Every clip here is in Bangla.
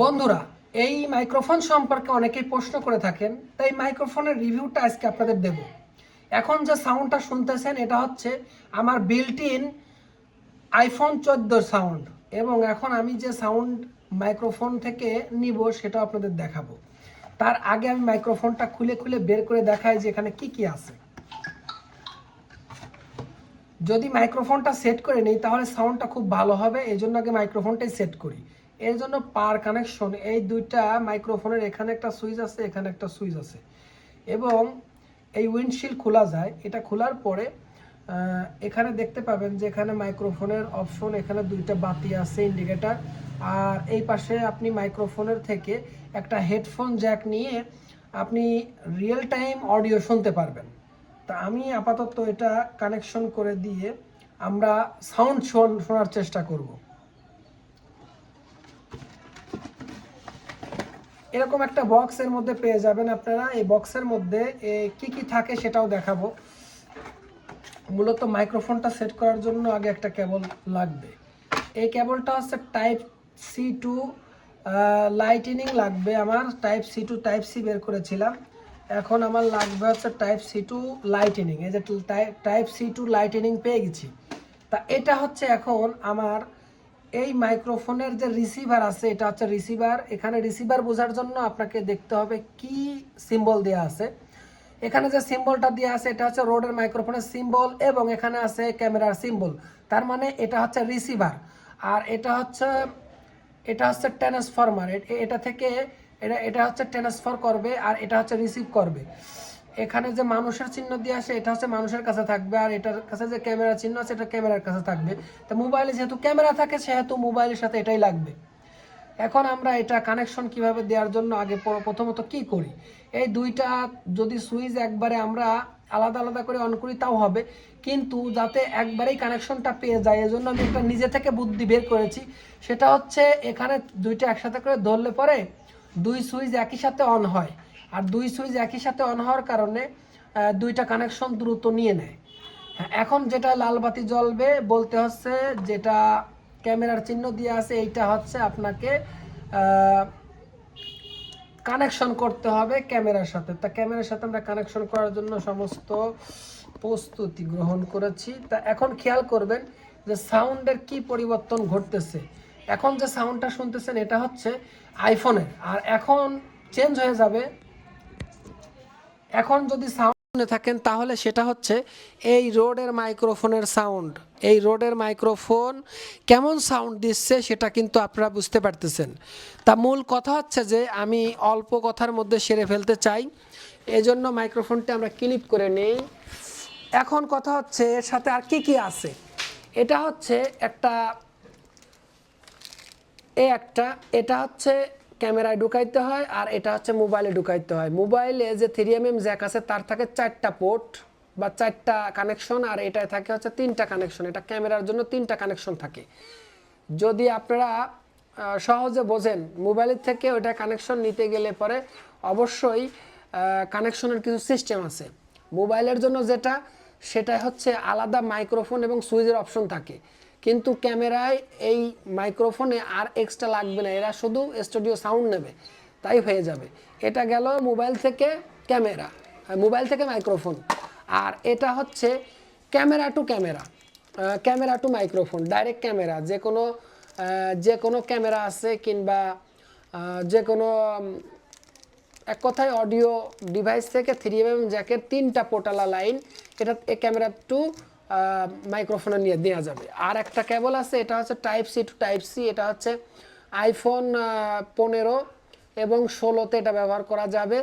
বন্ধুরা, এই মাইক্রোফোন সম্পর্কে অনেকেই প্রশ্ন করে থাকেন, তাই মাইক্রোফোনের রিভিউটা আজকে আপনাদের দেব। এখন যে সাউন্ডটা শুনতেছেন, এটা হচ্ছে আমার বিল্ট ইন আইফোন চোদ্দ সাউন্ড এবং এখন আমি যে সাউন্ড মাইক্রোফোন থেকে নিব সেটা আপনাদের দেখাবো। তার আগে আমি মাইক্রোফোনটা খুলে খুলে বের করে দেখাই যে এখানে কি কি আছে। যদি মাইক্রোফোনটা সেট করে নিই, তাহলে সাউন্ডটা খুব ভালো হবে এই জন্য আগে মাইক্রোফোনটাই সেট করি। এর জন্য পার কানেকশন এই দুইটা মাইক্রোফোনের এখানে একটা সুইচ আছে, এখানে একটা সুইচ আছে। এবং এই উইন্ডশিল্ড খোলা যায়, এটা খোলার পরে এখানে দেখতে পাবেন যে এখানে মাইক্রোফোনের অপশন এখানে দুইটা বাতি আছে ইন্ডিকেটার আর এই পাশে আপনি মাইক্রোফোনের থেকে একটা হেডফোন জ্যাক নিয়ে আপনি রিয়েল টাইম অডিও শুনতে পারবেন। তা আমি আপাতত এটা কানেকশন করে দিয়ে আমরা সাউন্ড শোন, শোনার চেষ্টা করব। এরকম একটা বক্সের মধ্যে পেয়ে যাবেন আপনারা। এই বক্সের মধ্যে কি কি থাকে সেটাও দেখাবো। মূলত মাইক্রোফোনটা সেট করার জন্য আগে একটা কেবল লাগবে। এই কেবলটা হচ্ছে টাইপ সি টু লাইটেনিং লাগবে আমার। Type C to type C বের করেছিলাম। এখন আমার লাগবে হচ্ছে টাইপ সি টু লাইটেনিং এই যে টাইপ সি টু লাইটেনিং পেয়ে গেছি। তা এটা হচ্ছে এখন আমার এই মাইক্রোফোনের যে রিসিভার আছে, এটা হচ্ছে রিসিভার এখানে রিসিভার বোঝার জন্য আপনাকে দেখতে হবে কি সিম্বল দেওয়া আছে। এখানে যে সিম্বলটা দেওয়া আছে, এটা হচ্ছে রোডের মাইক্রোফোনের সিম্বল এবং এখানে আছে ক্যামেরার সিম্বল তার মানে এটা হচ্ছে রিসিভার আর এটা হচ্ছে এটা হচ্ছে ট্রান্সফরমার এটা থেকে, এটা এটা হচ্ছে ট্রান্সফার করবে আর এটা হচ্ছে রিসিভ করবে। এখানে যে মানুষের চিহ্ন দিয়ে আসে, এটা হচ্ছে মানুষের কাছে থাকবে, আর এটার কাছে যে ক্যামেরা চিহ্ন আছে, এটা ক্যামেরার কাছে থাকবে। তো মোবাইলে যেহেতু ক্যামেরা থাকে, সেহেতু মোবাইলের সাথে এটাই লাগবে। এখন আমরা এটা কানেকশন কীভাবে দেওয়ার জন্য আগে প্রথমত কি করি? এই দুইটা যদি সুইচ একবারে আমরা আলাদা আলাদা করে অন করি, তাও হবে। কিন্তু যাতে একবারেই কানেকশনটা পেয়ে যায়, এজন্য আমি একটা নিজে থেকে বুদ্ধি বের করেছি। সেটা হচ্ছে এখানে দুইটা একসাথে করে ধরলে পরে দুই সুইচ একই সাথে অন হয়। আর দুই সুইচ একই সাথে অন হওয়ার কারণে দুইটা কানেকশন দ্রুত নিয়ে নেয়। হ্যাঁ, এখন যেটা লাল বাতি জ্বলবে বলতে হচ্ছে যেটা ক্যামেরার চিহ্ন দিয়ে আছে এইটা হচ্ছে আপনাকে কানেকশন করতে হবে ক্যামেরার সাথে। তা ক্যামেরার সাথে আমরা কানেকশন করার জন্য সমস্ত প্রস্তুতি গ্রহণ করেছি। তা এখন খেয়াল করবেন যে সাউন্ডের কি পরিবর্তন ঘটতেছে। এখন যে সাউন্ডটা শুনতেছেন এটা হচ্ছে আইফোনের আর এখন চেঞ্জ হয়ে যাবে এখন যদি সাউন্ড শুনে থাকেন, তাহলে সেটা হচ্ছে এই রোডের মাইক্রোফোনের সাউন্ড এই রোডের মাইক্রোফোন কেমন সাউন্ড দিচ্ছে সেটা কিন্তু আপনারা বুঝতে পারতেছেন। তা মূল কথা হচ্ছে যে, আমি অল্প কথার মধ্যে সেরে ফেলতে চাই। এজন্য মাইক্রোফোনটা আমরা ক্লিপ করে নেই। এখন কথা হচ্ছে এর সাথে আর কি কি আছে? এটা হচ্ছে একটা, এ একটা, এটা হচ্ছে ক্যামেরায় ঢুকাইতে হয় আর এটা হচ্ছে মোবাইলে ঢুকাইতে হয়। মোবাইলে যে থ্রি এম এম জ্যাক আছে, তার থাকে চারটা পোর্ট বা চারটা কানেকশন আর এটায় থাকে হচ্ছে তিনটা কানেকশন এটা ক্যামেরার জন্য তিনটা কানেকশন থাকে। যদি আপনারা সহজে বোঝেন, মোবাইলের থেকে ওটা কানেকশন নিতে গেলে পরে অবশ্যই কানেকশনের কিছু সিস্টেম আছে। মোবাইলের জন্য যেটা সেটা হচ্ছে আলাদা মাইক্রোফোন এবং সুইচের অপশন থাকে। কিন্তু ক্যামেরায় এই মাইক্রোফোনে আর এক্সট্রা লাগবে না, এরা শুধু স্টুডিও সাউন্ড নেবে, তাই হয়ে যাবে। এটা গেল মোবাইল থেকে ক্যামেরা মোবাইল থেকে মাইক্রোফোন। আর এটা হচ্ছে camera to camera camera to microphone direct camera, যে কোনো যে কোনো ক্যামেরা আছে কিংবা যে কোনো এক কথায় অডিও ডিভাইস থেকে থ্রি এম জ্যাকের তিনটা পোটালা লাইন এটা ক্যামেরা টু মাইক্রোফোনে নিয়ে দেওয়া যাবে। আর একটা কেবল আছে, এটা হচ্ছে type C to type C এটা হচ্ছে আইফোন পনেরো এবং ষোলোতে এটা ব্যবহার করা যাবে।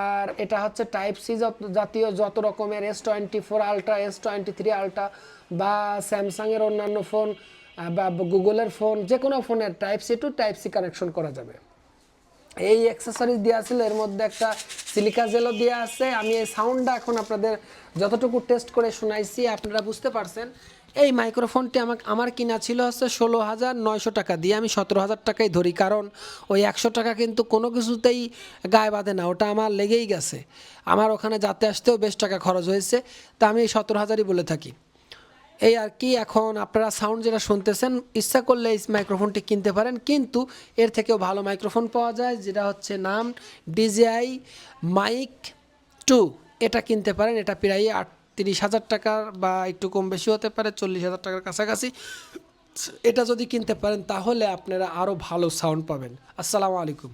আর এটা হচ্ছে টাইপ সি জাতীয় যত রকমের S twenty four ultra S twenty three ultra বা স্যামসাংয়ের অন্যান্য ফোন বা গুগলের ফোন যে কোনো ফোনের type C to type C connection করা যাবে। এই অ্যাক্সেসরিজ দেওয়া ছিল এর মধ্যে একটা সিলিকা জেলও দেওয়া আছে। আমি এই সাউন্ডটা এখন আপনাদের যতটুকু টেস্ট করে শোনাইছি, আপনারা বুঝতে পারছেন। এই মাইক্রোফোনটি আমাকে আমার কিনা ছিল হচ্ছে ষোলো হাজার নয়শো টাকা দিয়ে আমি সতেরো হাজার টাকাই ধরি, কারণ ওই একশো টাকা কিন্তু কোনো কিছুতেই গায়ে বাঁধে না, ওটা আমার লেগেই গেছে। আমার ওখানে যাতে আসতেও বেশ টাকা খরচ হয়েছে, তা আমি এই সতেরো হাজারই বলে থাকি। এই আর কি এখন আপনারা সাউন্ড যেটা শুনতেছেন, ইচ্ছা করলে এই মাইক্রোফোনটি কিনতে পারেন, কিন্তু এর থেকেও ভালো মাইক্রোফোন পাওয়া যায়, যেটা হচ্ছে নাম ডিজিআই মাইক টু এটা কিনতে পারেন, এটা প্রায় আটত্রিশ হাজার টাকার বা একটু কম বেশি হতে পারে, চল্লিশ হাজার টাকার কাছাকাছি। এটা যদি কিনতে পারেন, তাহলে আপনারা আরও ভালো সাউন্ড পাবেন। আসসালামু আলাইকুম।